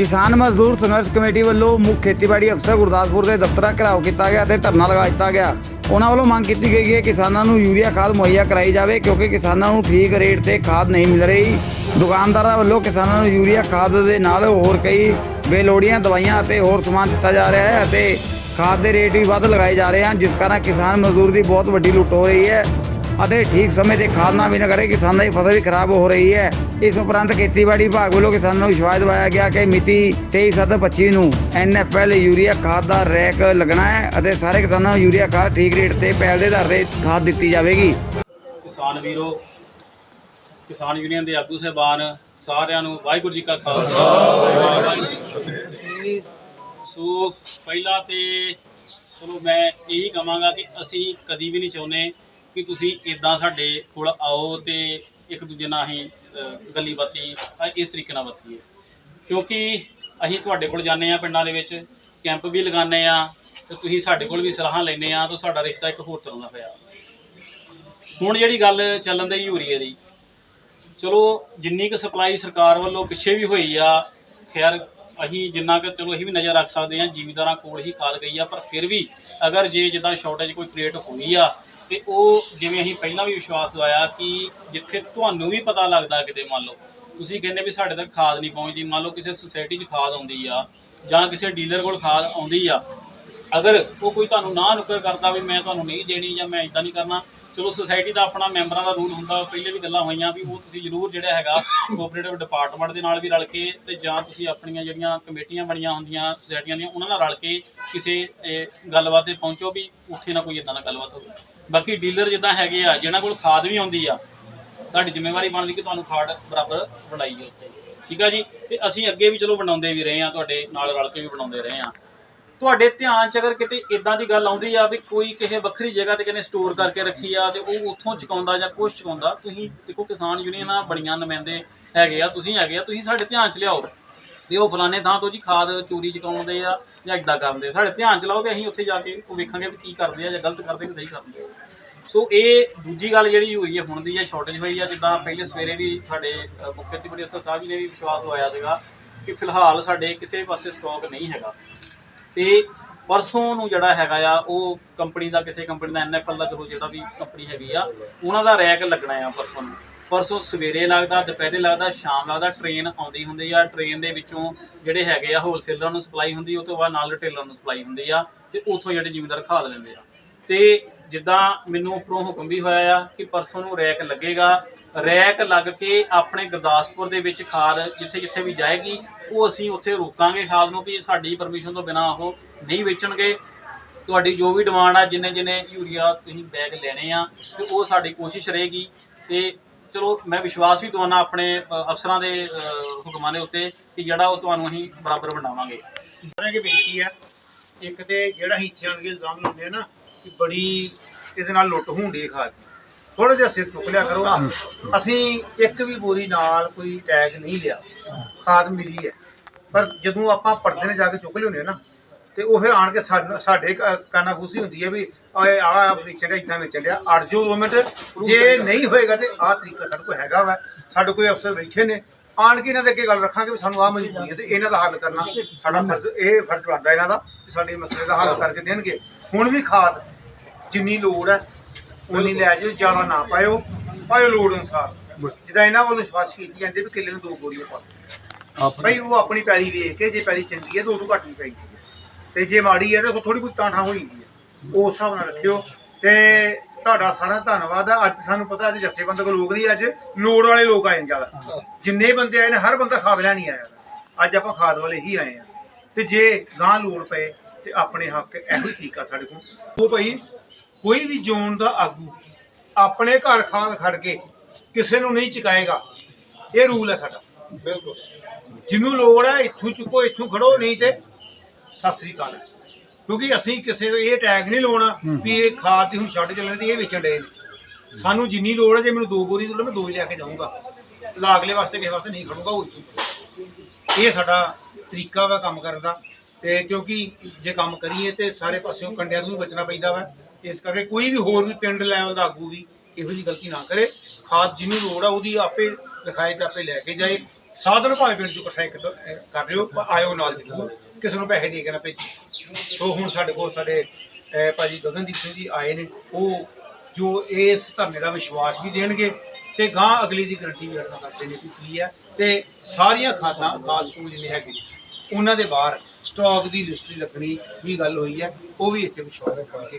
ਕਿਸਾਨ ਮਜ਼ਦੂਰ ਸੰਘਰਸ਼ ਕਮੇਟੀ ਵੱਲੋਂ ਮੁੱਖ ਖੇਤੀਬਾੜੀ ਅਫਸਰ ਗੁਰਦਾਸਪੁਰ ਦੇ ਦਫ਼ਤਰਾਂ ਘਿਰਾਓ ਕੀਤਾ ਗਿਆ ਅਤੇ ਧਰਨਾ ਲਗਾ ਦਿੱਤਾ ਗਿਆ। ਉਹਨਾਂ ਵੱਲੋਂ ਮੰਗ ਕੀਤੀ ਗਈ ਹੈ ਕਿਸਾਨਾਂ ਨੂੰ ਯੂਰੀਆ ਖਾਦ ਮੁਹੱਈਆ ਕਰਾਈ ਜਾਵੇ ਕਿਉਂਕਿ ਕਿਸਾਨਾਂ ਨੂੰ ਠੀਕ ਰੇਟ ਤੇ ਖਾਦ ਨਹੀਂ ਮਿਲ ਰਹੀ। ਦੁਕਾਨਦਾਰਾਂ ਵੱਲੋਂ ਕਿਸਾਨਾਂ ਨੂੰ ਯੂਰੀਆ ਖਾਦ ਦੇ ਨਾਲ ਹੋਰ ਕਈ ਬੇਲੋੜੀਆਂ ਦਵਾਈਆਂ ਅਤੇ ਹੋਰ ਸਮਾਨ ਦਿੱਤਾ ਜਾ ਰਿਹਾ ਹੈ ਅਤੇ ਖਾਦ ਦੇ ਰੇਟ ਵੀ ਵੱਧ ਲਗਾਏ ਜਾ ਰਹੇ ਹਨ, ਜਿਸ ਕਾਰਨ ਕਿਸਾਨ ਮਜ਼ਦੂਰ ਦੀ ਬਹੁਤ ਵੱਡੀ ਲੁੱਟ ਹੋ ਰਹੀ ਹੈ। ਅਤੇ ਠੀਕ ਸਮੇਂ ਤੇ ਖਾਦ ਨਾ ਵੀ ਨਾ ਕਰੇ, ਕਿਸਾਨਾਂ ਦੀ ਫਸਲ ਵੀ ਖਰਾਬ ਹੋ ਰਹੀ ਹੈ। ਇਸ ਉਪਰੰਤ ਖੇਤੀਬਾੜੀ ਵਿਭਾਗ ਵੱਲੋਂ ਕਿਸਾਨਾਂ ਨੂੰ ਵਿਸ਼ਵਾਸ ਦਿਵਾਇਆ ਗਿਆ ਕਿ ਮਿਤੀ 23/7/25 ਨੂੰ ਐਨਐਫਐਲ ਯੂਰੀਆ ਖਾਦ ਦਾ ਰੈਕ ਲੱਗਣਾ ਹੈ ਅਤੇ ਸਾਰੇ ਕਿਸਾਨਾਂ ਨੂੰ ਯੂਰੀਆ ਖਾਦ ਠੀਕ ਰੇਟ ਤੇ ਪਹਿਲ ਦੇ ਆਧਾਰ ਤੇ ਖਾਦ ਦਿੱਤੀ ਜਾਵੇਗੀ। ਕਿਸਾਨ ਵੀਰੋ, ਕਿਸਾਨ ਯੂਨੀਅਨ ਦੇ ਆਗੂ ਸਹਿਬਾਨ, ਸਾਰਿਆਂ ਨੂੰ ਵਾਹਿਗੁਰੂ ਜੀ ਕਾ ਖਾਲਸਾ। ਵਾਹਿਗੁਰੂ ਜੀ ਕੀ ਸੋ ਪਹਿਲਾਂ ਤੇ, ਚਲੋ ਮੈਂ ਇਹੀ ਕਹਾਂਗਾ ਕਿ ਅਸੀਂ ਕਦੀ ਵੀ ਨਹੀਂ ਚਾਹੁੰਦੇ ਕਿ ਤੁਸੀਂ ਇਦਾਂ ਸਾਡੇ ਕੋਲ ਆਓ ਤੇ ਇੱਕ ਦੂਜੇ ਨਾਲ ਅਸੀਂ ਅਹ, ਗੱਲੀ ਬਾਤੀ ਅਹ, ਇਸ ਤਰੀਕੇ ਨਾਲ ਵਰਤੀਏ। ਕਿਉਂਕਿ ਅਸੀਂ ਤੁਹਾਡੇ ਕੋਲ ਜਾਂਦੇ ਆ ਪਿੰਡਾਂ ਦੇ ਵਿੱਚ ਕੈਂਪ ਵੀ ਲਗਾਉਂਦੇ ਆ ਤੇ ਤੁਸੀਂ ਸਾਡੇ ਕੋਲ ਵੀ ਸਲਾਹਾਂ ਲੈਂਦੇ ਆ ਤਾਂ ਸਾਡਾ ਰਿਸ਼ਤਾ ਇੱਕ ਹੋਰ ਤਰ੍ਹਾਂ ਦਾ ਹੋਇਆ। ਹੁਣ ਜਿਹੜੀ ਗੱਲ ਚੱਲਣ ਦੀ ਯੂਰੀਏ ਦੀ ਚਲੋ ਜਿੰਨੀ ਕੁ ਸਪਲਾਈ ਸਰਕਾਰ ਵੱਲੋਂ ਪਿੱਛੇ ਵੀ ਹੋਈ ਆ ਖੈਰ ਅਸੀਂ ਜਿੰਨਾ ਕੁ ਚਲੋ ਅਸੀਂ ਵੀ ਨਜ਼ਰ ਰੱਖ ਸਕਦੇ ਹਾਂ ਜ਼ਿਮੀਦਾਰਾਂ ਕੋਲ ਹੀ ਖਾਦ ਗਈ ਆ ਪਰ ਫਿਰ ਵੀ ਅਗਰ ਜੇ ਜਿੱਦਾਂ ਸ਼ਾਰਟੇਜ ਕੋਈ ਕ੍ਰੀਏਟ ਹੋਈ ਆ ਤੇ ਉਹ ਜਿਵੇਂ ਅਸੀਂ ਪਹਿਲਾਂ ਵੀ ਵਿਸ਼ਵਾਸ ਦਵਾਇਆ ਕਿ ਜਿੱਥੇ ਤੁਹਾਨੂੰ ਵੀ ਪਤਾ ਲੱਗਦਾ ਕਿਤੇ ਮੰਨ ਲਓ, ਤੁਸੀਂ ਕਹਿੰਦੇ ਵੀ ਸਾਡੇ ਤੱਕ ਖਾਦ ਨਹੀਂ ਪਹੁੰਚਦੀ, ਮੰਨ ਲਓ ਕਿਸੇ ਸੁਸਾਇਟੀ 'ਚ ਖਾਦ ਆਉਂਦੀ ਆ ਜਾਂ ਕਿਸੇ ਡੀਲਰ ਕੋਲ ਖਾਦ ਆਉਂਦੀ ਆ, ਅਗਰ ਉਹ ਕੋਈ ਤੁਹਾਨੂੰ ਨਾ ਨੁਕਰ ਕਰਦਾ ਵੀ ਮੈਂ ਤੁਹਾਨੂੰ ਨਹੀਂ ਦੇਣੀ ਜਾਂ ਮੈਂ ਇਦਾਂ ਨਹੀਂ ਕਰਨਾ ਚਲੋ ਸੁਸਾਇਟੀ ਦਾ ਆਪਣਾ ਮੈਂਬਰਾਂ ਦਾ ਰੂਲ ਹੁੰਦਾ, ਪਹਿਲੇ ਵੀ ਗੱਲਾਂ ਹੋਈਆਂ ਵੀ ਉਹ ਤੁਸੀਂ ਜ਼ਰੂਰ ਜਿਹੜਾ ਹੈਗਾ ਕੋਆਪਰੇਟਿਵ ਡਿਪਾਰਟਮੈਂਟ ਦੇ ਨਾਲ ਵੀ ਰਲ ਕੇ ਤੇ ਜਾਂ ਤੁਸੀਂ ਆਪਣੀਆਂ ਜਿਹੜੀਆਂ ਕਮੇਟੀਆਂ ਬਣੀਆਂ ਹੁੰਦੀਆਂ ਸੁਸਾਇਟੀਆਂ ਦੀਆਂ, ਉਹਨਾਂ ਨਾਲ ਰਲ ਕੇ ਕਿਸੇ ਗੱਲਬਾਤ ਤੇ ਪਹੁੰਚੋ ਵੀ ਉੱਥੇ ਨਾ ਕੋਈ ਇਦਾਂ ਦਾ ਗੱਲਬਾਤ ਹੋਵੇ। ਬਾਕੀ ਡੀਲਰ ਜਿੱਦਾਂ ਹੈਗੇ ਆ, ਜਿਹਨਾਂ ਕੋਲ ਖਾਦ ਵੀ ਆਉਂਦੀ ਆ, ਸਾਡੀ ਜ਼ਿੰਮੇਵਾਰੀ ਬਣਦੀ ਕਿ ਤੁਹਾਨੂੰ ਖਾਦ ਬਰਾਬਰ ਬਣਾਈਏ ਉੱਤੇ ਠੀਕ ਆ ਜੀ? ਤੇ ਅਸੀਂ ਅੱਗੇ ਵੀ ਚਲੋ ਬਣਾਉਂਦੇ ਵੀ ਰਹੇ ਆ, ਤੁਹਾਡੇ ਨਾਲ ਰਲ ਕੇ ਵੀ ਬਣਾਉਂਦੇ ਰਹੇ ਆ। ਤੁਹਾਡੇ ਧਿਆਨ ਚ ਅਗਰ ਕਿਤੇ ਇਦਾਂ ਦੀ ਗੱਲ ਆਉਂਦੀ ਆ ਵੀ ਕੋਈ ਕਿਸੇ ਵੱਖਰੀ ਜਗ੍ਹਾ ਤੇ ਕਿਨੇ ਸਟੋਰ ਕਰਕੇ ਰੱਖੀ ਆ ਤੇ ਉਹ ਉੱਥੋਂ ਚੁਕਾਉਂਦਾ ਜਾਂ ਕੁਛ ਚੁਕਾਉਂਦਾ, ਤੁਸੀਂ ਦੇਖੋ ਕਿਸਾਨ ਯੂਨੀਅਨਾਂ ਬੜੀਆਂ ਨੁਮਾਇੰਦੇ ਹੈਗੇ ਆ, ਤੁਸੀਂ ਹੈਗੇ ਆ, ਤੁਸੀਂ ਸਾਡੇ ਧਿਆਨ ਚ ਲਿਆਓ। ਤੇ ਉਹ ਫਲਾਣੇ ਥਾਂ ਤੋਂ ਜੀ ਖਾਦ ਚੋਰੀ ਚੁਕਾਉਂਦੇ ਆ ਜਾਂ ਇਦਾਂ ਕਰਦੇ ਸਾਡੇ ਧਿਆਨ ਚ ਲਾਓ ਤੇ ਅਸੀਂ ਉੱਥੇ ਜਾ ਕੇ ਉਹ ਵੇਖਾਂਗੇ ਵੀ ਕੀ ਕਰਦੇ ਆ ਜਾਂ ਗਲਤ ਕਰਦੇ ਕਿ ਸਹੀ ਕਰਦੇ ਆ। ਸੋ ਇਹ ਦੂਜੀ ਗੱਲ ਜਿਹੜੀ ਹੋਈ ਹੈ ਹੁਣ ਦੀ ਹੈ ਸ਼ਾਰਟੇਜ ਹੋਈ ਹੈ ਜਿੱਦਾਂ ਪਹਿਲੇ ਸਵੇਰੇ ਵੀ ਸਾਡੇ ਮੁੱਖ ਖੇਤੀਬਾੜੀ ਅਫਸਰ ਸਾਹਿਬ ਜੀ ਨੇ ਵੀ ਵਿਸ਼ਵਾਸ ਦਵਾਇਆ ਸੀਗਾ ਕਿ ਫਿਲਹਾਲ ਸਾਡੇ ਕਿਸੇ ਪਾਸੇ ਸਟਾਕ ਨਹੀਂ ਹੈਗਾ। ਤੇ ਪਰਸੋਂ ਨੂੰ ਜਿਹੜਾ ਹੈਗਾ ਆ, ਉਹ ਕੰਪਨੀ ਦਾ ਕਿਸੇ ਕੰਪਨੀ ਦਾ ਐਨਐਫਐਲ ਦਾ ਚਲੋ ਜਿਹੜਾ ਵੀ ਕੰਪਨੀ ਹੈਗੀ ਆ, ਉਹਨਾਂ ਦਾ ਰੈਕ ਲੱਗਣਾ ਆ ਪਰਸੋਂ ਨੂੰ। ਪਰਸੋਂ ਸਵੇਰੇ ਲੱਗਦਾ, ਦੁਪਹਿਰੇ ਲੱਗਦਾ, ਸ਼ਾਮ ਲੱਗਦਾ ਟ੍ਰੇਨ ਆਉਂਦੀ ਹੁੰਦੀ ਆ। ਟ੍ਰੇਨ ਦੇ ਵਿੱਚੋਂ ਜਿਹੜੇ ਹੈਗੇ ਆ ਹੋਲਸੇਲਰਾਂ ਨੂੰ ਸਪਲਾਈ ਹੁੰਦੀ, ਉਹ ਤੋਂ ਬਾਅਦ ਨਾਲ ਰਿਟੇਲਰ ਨੂੰ ਸਪਲਾਈ ਹੁੰਦੀ ਆ ਤੇ ਉੱਥੋਂ ਜਿਹੜੇ ਜ਼ਿਮੀਂਦਾਰ ਖਾਦ ਲੈਂਦੇ ਆ। ਤੇ ਜਿੱਦਾਂ ਮੈਨੂੰ ਉੱਪਰੋਂ ਹੁਕਮ ਵੀ ਹੋਇਆ ਆ ਕਿ ਪਰਸੋਂ ਨੂੰ ਰੈਕ ਲੱਗੇਗਾ ਰੈਕ ਲੱਗ ਕੇ ਆਪਣੇ ਗੁਰਦਾਸਪੁਰ ਦੇ ਵਿੱਚ ਖਾਦ ਜਿੱਥੇ ਜਿੱਥੇ ਵੀ ਜਾਏਗੀ, ਉਹ ਅਸੀਂ ਉੱਥੇ ਰੋਕਾਂਗੇ ਖਾਦ ਨੂੰ ਵੀ ਸਾਡੀ ਪਰਮਿਸ਼ਨ ਤੋਂ ਬਿਨਾ ਉਹ ਨਹੀਂ ਵੇਚਣਗੇ। ਤੁਹਾਡੀ ਜੋ ਵੀ ਡਿਮਾਂਡ ਆ ਜਿੰਨੇ ਜਿੰਨੇ ਯੂਰੀਆ ਤੁਸੀਂ ਬੈਗ ਲੈਣੇ ਆ, ਤੇ ਉਹ ਸਾਡੀ ਕੋਸ਼ਿਸ਼ ਰਹੇਗੀ। ਤੇ ਚਲੋ, ਮੈਂ ਵਿਸ਼ਵਾਸ ਵੀ ਦਵਾਨਾ ਆਪਣੇ ਅਫਸਰਾਂ ਦੇ ਹੁਕਮਾਂ ਦੇ ਉੱਤੇ ਕਿ ਜਿਹੜਾ ਉਹ ਤੁਹਾਨੂੰ ਅਸੀਂ ਬਰਾਬਰ ਬਣਾਵਾਂਗੇ। ਸਾਰਿਆਂ ਬੇਨਤੀ ਹੈ ਇੱਕ ਤੇ ਜਿਹੜਾ ਅਸੀਂ ਇੱਥੇ ਆਣ ਇਲਜ਼ਾਮ ਲਾਉਂਦੇ ਆ ਨਾ, ਕਿ ਬੜੀ ਇਹਦੇ ਨਾਲ ਲੁੱਟ ਹੁੰਦੀ ਹੈ ਖਾਦ। ਥੋੜਾ ਜਿਹਾ ਸਿਰ ਚੁੱਕ ਲਿਆ ਕਰੋ। ਅਸੀਂ ਇੱਕ ਵੀ ਬੋਰੀ ਨਾਲ ਕੋਈ ਟੈਗ ਨਹੀਂ ਲਿਆ। ਖਾਦ ਮਿਲੀ ਹੈ। ਪਰ ਜਦੋਂ ਆਪਾਂ ਪਰਦੇ ਨੇ ਜਾ ਕੇ ਚੁੱਕ ਆ ਨਾ ਤੇ ਉਹ ਫਿਰ ਆਣ ਕੇ ਸਾਡੇ ਕਾਨਾਫੂਸੀ ਹੁੰਦੀ ਹੈ ਵੀ ਓਏ ਆ ਵੇਚੜਿਆ ਇਦਾਂ ਵੇਚੜਿਆ ਅੜ ਜੋ ਦੋ ਮਿੰਟ ਜੇ ਨਹੀਂ ਹੋਏਗਾ ਤੇ ਆਹ ਤਰੀਕਾ ਸਾਡੇ ਕੋਲ ਹੈਗਾ ਵਾ। ਸਾਡੇ ਕੋਈ ਅਫਸਰ ਬੈਠੇ ਨੇ। ਆਣ ਕੇ ਇਹਨਾਂ ਦੇ ਅੱਗੇ ਗੱਲ ਰੱਖਾਂਗੇ ਵੀ ਸਾਨੂੰ ਆਹ ਮਜਬੂਰੀ ਹੈ ਤੇ ਇਹਨਾਂ ਦਾ ਹੱਲ ਕਰਨਾ। ਸਾਡਾ ਫਰਜ਼ ਇਹ ਫਰਜ਼ ਬਣਦਾ ਇਹਨਾਂ ਦਾ ਸਾਡੇ ਮਸਲੇ ਦਾ ਹੱਲ ਕਰਕੇ ਦੇਣਗੇ। ਹੁਣ ਵੀ ਖਾਦ ਜਿੰਨੀ ਲੋੜ ਹੈ ਉਨੀ ਲੈ ਜਾਓ ਜ਼ਿਆਦਾ ਨਾ ਪਾਇਓ ਪਾਇਓ ਲੋੜ ਅਨੁਸਾਰ। ਜਿੱਦਾਂ ਇਹਨਾਂ ਵੱਲੋਂ ਸਿਫਾਰਿਸ਼ ਕੀਤੀ ਜਾਂਦੀ ਵੀ ਕਿੱਲੇ ਨੂੰ ਦੋ ਬੋਰੀਆਂ ਪਾ ਭਾਈ ਉਹ ਆਪਣੀ ਪੈਲੀ ਵੇਖ ਕੇ ਜੇ ਪੈਲੀ ਚੰਗੀ ਹੈ ਤਾਂ ਉਹਨੂੰ ਘੱਟ ਨਹੀਂ ਪੈਂਦੀ ਤੇ ਜੇ ਮਾੜੀ ਹੈ ਤਾਂ ਥੋੜੀ ਬਹੁਤ ਤਾਂਠਾ ਹੋ ਜਾਂਦੀ ਹੈ। ਉਸ ਹਿਸਾਬ ਨਾਲ ਰੱਖਿਓ। ਤੇ ਤੁਹਾਡਾ ਸਾਰਾ ਧੰਨਵਾਦ ਆ। ਅੱਜ ਸਾਨੂੰ ਪਤਾ ਅੱਜ ਜਥੇਬੰਦਕ ਲੋਕ ਨਹੀਂ ਅੱਜ ਲੋੜ ਵਾਲੇ ਲੋਕ ਆਏ ਨੇ ਜ਼ਿਆਦਾ। ਜਿੰਨੇ ਬੰਦੇ ਆਏ ਨੇ ਹਰ ਬੰਦਾ ਖਾਦ ਲੈਣ ਹੀ ਆਇਆ। ਵਾ। ਅੱਜ ਆਪਾਂ ਖਾਦ ਵਾਲੇ ਹੀ ਆਏ ਆ। ਤੇ ਜੇ ਗਾਂ ਲੋੜ ਪਏ ਤੇ ਆਪਣੇ ਹੱਕ ਇਹੋ ਹੀ ਤਰੀਕਾ ਸਾਡੇ ਕੋਲ। ਉਹ ਭਾਈ ਕੋਈ ਵੀ ਜ਼ੋਨ ਦਾ ਆਗੂ ਆਪਣੇ ਘਰ ਖਾਦ ਖੜ ਕੇ ਕਿਸੇ ਨੂੰ ਨਹੀਂ ਚੁਕਾਏਗਾ ਇਹ ਰੂਲ ਹੈ ਸਾਡਾ। ਬਿਲਕੁਲ। ਜਿਹਨੂੰ ਲੋੜ ਹੈ ਇੱਥੋਂ ਚੁੱਕੋ ਇੱਥੋਂ ਖੜੋ ਨਹੀਂ ਤੇ ਸਤਿ ਸ੍ਰੀ ਅਕਾਲ। ਕਿਉਂਕਿ ਅਸੀਂ ਕਿਸੇ ਨੂੰ ਇਹ ਟੈਗ ਨਹੀਂ ਲਾਉਣਾ ਵੀ ਇਹ ਖਾਦ ਦੀ ਹੁਣ ਛੱਡ ਚੱਲਣ ਦੀ ਇਹ ਵੇਚਣ ਨੇ। ਸਾਨੂੰ ਜਿੰਨੀ ਲੋੜ ਹੈ ਜੇ ਮੈਨੂੰ ਦੋ ਬੋਰੀ ਦੀ ਲੋੜ ਮੈਂ ਦੋ ਹੀ ਲੈ ਕੇ ਜਾਊਂਗਾ ਲਾਗਲੇ ਵਾਸਤੇ ਕਿਸੇ ਵਾਸਤੇ ਨਹੀਂ ਖੜੂਗਾ ਉਹ ਇਹ ਸਾਡਾ ਤਰੀਕਾ ਵਾ ਕੰਮ ਕਰਨ ਦਾ। ਤੇ ਕਿਉਂਕਿ ਜੇ ਕੰਮ ਕਰੀਏ ਤੇ ਸਾਰੇ ਪਾਸਿਓਂ ਕੰਡਿਆਂ ਤੋਂ ਵੀ ਬਚਣਾ ਪੈਂਦਾ ਵਾ। ਇਸ ਕਰਕੇ ਕੋਈ ਵੀ ਹੋਰ ਵੀ ਪਿੰਡ ਲੈਵਲ ਦਾ ਆਗੂ ਵੀ ਇਹੋ ਜਿਹੀ ਗਲਤੀ ਨਾ ਕਰੇ। ਖਾਦ ਜਿਹਨੂੰ ਲੋੜ ਆ ਉਹਦੀ ਆਪੇ ਲਿਖਾਏ ਤੇ ਆਪੇ ਲੈ ਕੇ ਜਾਏ। ਸਾਧਨ ਭਾਵੇਂ ਪਿੰਡ ਚੋਂ ਇਕੱਠਾ ਇੱਕ ਕਰ ਲਿਓ ਪਰ ਆਇਓ ਨਾਲ ਜ਼ਰੂਰ। ਕਿਸੇ ਨੂੰ ਪੈਸੇ ਦੇ ਕੇ ਨਾ ਭੇਜੀ। ਸੋ ਹੁਣ ਸਾਡੇ ਕੋਲ ਸਾਡੇ ਅਹ, ਭਾਜੀ ਗਗਨਦੀਪ ਸਿੰਘ ਜੀ ਆਏ ਨੇ। ਉਹ ਜੋ ਇਸ ਧਰਨੇ ਦਾ ਵਿਸ਼ਵਾਸ ਵੀ ਦੇਣਗੇ ਤੇ ਗਾਂ ਅਗਲੀ ਦੀ ਗਰੰਟੀ ਵੀ ਅਰਨਾ ਕਰਦੇ ਨੇ ਕਿ ਕੀ ਹੈ। ਤੇ ਸਾਰੀਆਂ ਖਾਦਾਂ ਖਾਦ ਸਟੋਰ ਜਿੰਨੇ ਹੈਗੇ ਉਹਨਾਂ ਦੇ ਬਾਹਰ ਸਟਾਕ ਦੀ ਲਿਸਟ ਲੱਗਣੀ ਵੀ ਗੱਲ ਹੋਈ ਹੈ। ਉਹ ਵੀ ਇੱਥੇ ਵਿਸ਼ਵਾਸ ਕਰਕੇ